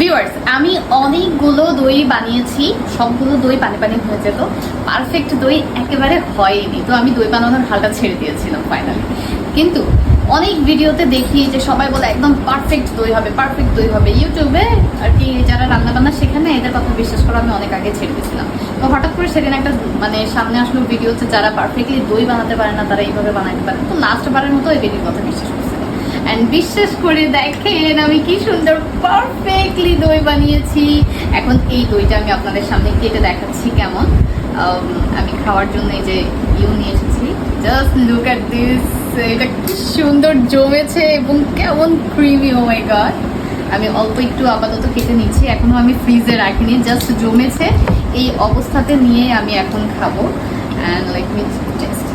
Viewers আমি অনেকগুলো দই বানিয়েছি, সবগুলো দই পানি পানি হয়ে যেত। পারফেক্ট দই একেবারে হয়নি। তো আমি দই বানানোর হালটা ছেড়ে দিয়েছিলাম ফাইনালি কিন্তু অনেক ভিডিওতে দেখি যে সবাই বলে একদম পারফেক্ট দই হবে পারফেক্ট দই হবে। ইউটিউবে আর কি যারা রান্না বান্না শেখানে এদের কথা বিশ্বাস করে আমি অনেক আগে ছেড়ে দিয়েছিলাম। তো হঠাৎ করে সেদিন একটা মানে সামনে আসলো ভিডিওতে যারা পারফেক্টলি দই বানাতে পারে না, তারা এইভাবে বানাতে পারে তো লাস্ট বারের মতো এই ভিডিওর কথা বিশ্বাস করছিলাম অ্যান্ড বিশ্বাস করে দেখেন আমি কি সুন্দর পারফেক্টলি দই বানিয়েছি। এখন এই দইটা আমি আপনাদের সামনে কেটে দেখাচ্ছি কেমন। Um, আমি খাওয়ার জন্য এই যে ইউ নিয়ে এসেছি। জাস্ট লুক অ্যাট দিস এটা কি সুন্দর জমেছে এবং কেমন ক্রিমি ও মাই গড আমি অল্প একটু আপাতত কেটে নিচ্ছি এখনও আমি ফ্রিজে রাখিনি জাস্ট জমেছে। এই অবস্থাতে নিয়ে আমি এখন খাব। And like me taste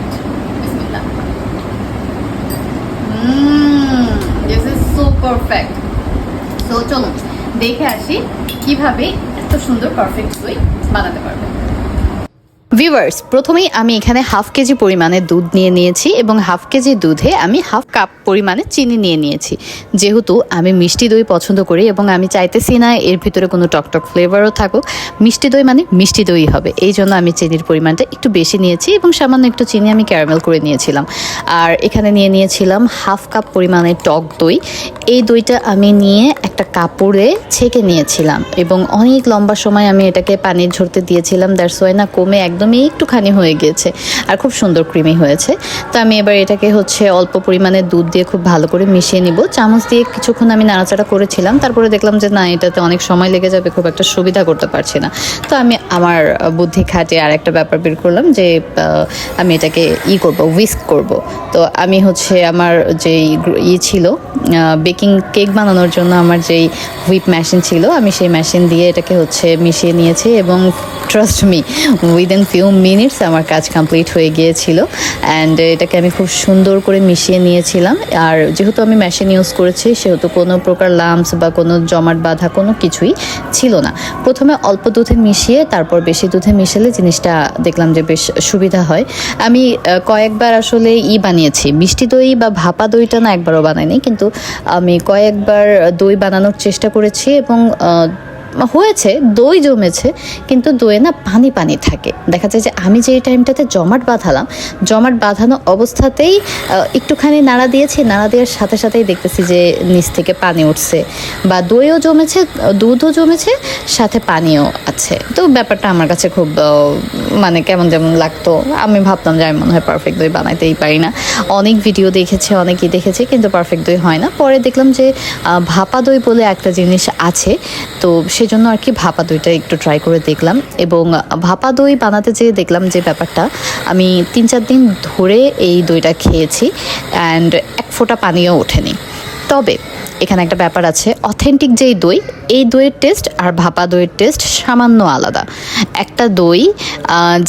this is so perfect তো চলুন, দেখে আসি কীভাবে এত সুন্দর পারফেক্ট দই বানাতে পারবে। ভিউয়ার্স প্রথমেই আমি এখানে হাফ কেজি পরিমাণে দুধ নিয়ে নিয়েছি এবং হাফ কেজি দুধে আমি হাফ কাপ পরিমাণে চিনি নিয়ে নিয়েছি। যেহেতু আমি মিষ্টি দই পছন্দ করি এবং আমি চাইতেছি না এর ভিতরে কোনো টকটক ফ্লেভারও থাকুক, মিষ্টি দই মানে মিষ্টি দই হবে। এই জন্য আমি চিনির পরিমাণটা একটু বেশি নিয়েছি এবং সামান্য একটু চিনি আমি ক্যারামেল করে নিয়েছিলাম। আর এখানে নিয়ে নিয়েছিলাম হাফ কাপ পরিমাণে টক দই। এই দইটা আমি নিয়ে একটা কাপড়ে ছেঁকে নিয়েছিলাম এবং অনেক লম্বা সময় আমি এটাকে পানির ঝরতে দিয়েছিলাম দ্যাটস ওয়াই না কমে একদমই একটুখানি হয়ে গিয়েছে আর খুব সুন্দর ক্রিমি হয়েছে। তো আমি এবার এটাকে হচ্ছে অল্প পরিমাণে দুধ দিয়ে খুব ভালো করে মিশিয়ে নিব। চামচ দিয়ে কিছুক্ষণ আমি নাড়াচাড়া করেছিলাম, তারপরে দেখলাম যে না, এটাতে অনেক সময় লেগে যাবে, খুব একটা সুবিধা করতে পারছি না। তো আমি আমার বুদ্ধি খাটে আর একটা ব্যাপার বের করলাম যে আমি এটাকে ই করব উইস্ক করব। তো আমি হচ্ছে আমার গ্র- ই ছিল বেকিং কেক বানানোর জন্য আমার যেই হুইপ মেশিন ছিল আমি সেই মেশিন দিয়ে এটাকে হচ্ছে মিশিয়ে নিয়েছি এবং trust me within few minutes আমার কাজ কমপ্লিট হয়ে গিয়েছিল অ্যান্ড এটাকে আমি খুব সুন্দর করে মিশিয়ে নিয়েছিলাম। আর যেহেতু আমি মেশিন ইউজ করেছি, সেহেতু কোনো প্রকার লাম্পস বা কোনো জমাট বাঁধা কোনো কিছুই ছিল না। প্রথমে অল্প দুধে মিশিয়ে, তারপর বেশি দুধে মিশালে জিনিসটা দেখলাম যে বেশ সুবিধা হয়। আমি কয়েকবার আসলে ই বানিয়েছি। মিষ্টি দই বা ভাপা দইটা না একবারও বানাইনি, কিন্তু আমি কয়েকবার দই বানানোর চেষ্টা করেছি এবং হয়েছে, দই জমেছে, কিন্তু দইয়ে না পানি পানি থাকে। দেখা যায় যে আমি যে টাইমটাতে জমাট বাঁধালাম, জমাট বাঁধানো অবস্থাতেই একটুখানি নাড়া দিয়েছি, নাড়া দেওয়ার সাথে সাথেই দেখতেছি যে নিচ থেকে পানি উঠছে। বা দইও জমেছে, দুধও জমেছে, সাথে পানিও আছে। তো ব্যাপারটা আমার কাছে খুব মানে কেমন যেমন লাগতো। আমি ভাবতাম যে আমি মনে হয় পারফেক্ট দই বানাইতেই পারি না। অনেক ভিডিও দেখেছি, অনেকেই দেখেছি, কিন্তু পারফেক্ট দই হয় না। পরে দেখলাম যে ভাপা দই বলে একটা জিনিস আছে। তো সেজন্য আর কি ভাপা দইটা একটু ট্রাই করে দেখলাম। এবং ভাপা দই বানাতে যেয়ে দেখলাম যে ব্যাপারটা, আমি তিন চার দিন ধরে এই দইটা খেয়েছি অ্যান্ড এক ফোঁটা পানিও ওঠেনি। তবে এখানে একটা ব্যাপার আছে। অথেন্টিক যেই দই, এই দইয়ের টেস্ট আর ভাপা দইয়ের টেস্ট সামান্য আলাদা। একটা দই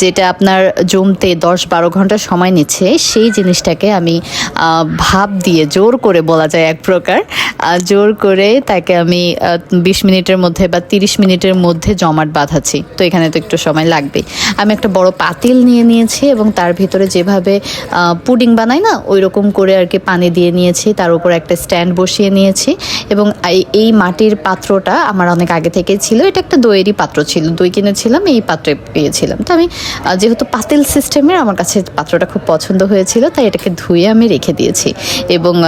যেটা আপনার জমতে দশ বারো ঘণ্টা সময় নিচ্ছে, সেই জিনিসটাকে আমি ভাপ দিয়ে জোর করে বলা যায় এক প্রকার জোর করে তাকে আমি বিশ মিনিটের মধ্যে বা তিরিশ মিনিটের মধ্যে জমাট বাঁধাচ্ছি। তো এখানে তো একটু সময় লাগবেই। আমি একটা বড় পাতিল নিয়ে নিয়েছি এবং তার ভিতরে যেভাবে পুডিং বানাই না ওই রকম করে আর কি পানি দিয়ে নিয়েছি, তার উপর একটা স্ট্যান্ড বসিয়ে নিয়েছি। এবং এই- মাটির পাত্রটা আমার অনেক আগে থেকেই ছিল। এটা একটা দইয়েরই পাত্র ছিল। দই কিনেছিলাম, এই পাত্রে পেয়েছিলাম। তো আমি যেহেতু পাতিল সিস্টেমের আমার কাছে পাত্রটা খুব পছন্দ হয়েছিল, তাই এটাকে ধুয়ে আমি রেখে দিয়েছি। এবং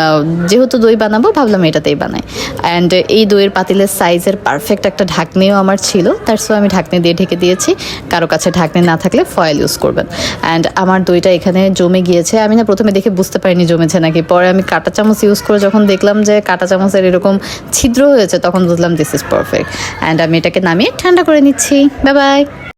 যেহেতু দই বানাবো, ভাবলাম এটাতেই বানাই। অ্যান্ড এই দইয়ের পাতিলের সাইজের পারফেক্ট একটা ঢাকনিও আমার ছিল। তার সো আমি ঢাকনি দিয়ে ঢেকে দিয়েছি। কারও কাছে ঢাকনি না থাকলে ফয়েল ইউজ করবেন। অ্যান্ড আমার দইটা এখানে জমে গিয়েছে। আমি না প্রথমে দেখে বুঝতে পারিনি জমেছে নাকি। পরে আমি কাঁটা চামচ ইউজ করে যখন দেখলাম যে কাঁটা চামচের এরকম ছিদ্র হয়েছে, তখন বুঝলাম দিস ইজ পারফেক্ট অ্যান্ড আমি এটাকে নামিয়ে ঠান্ডা করে নিচ্ছি। Bye bye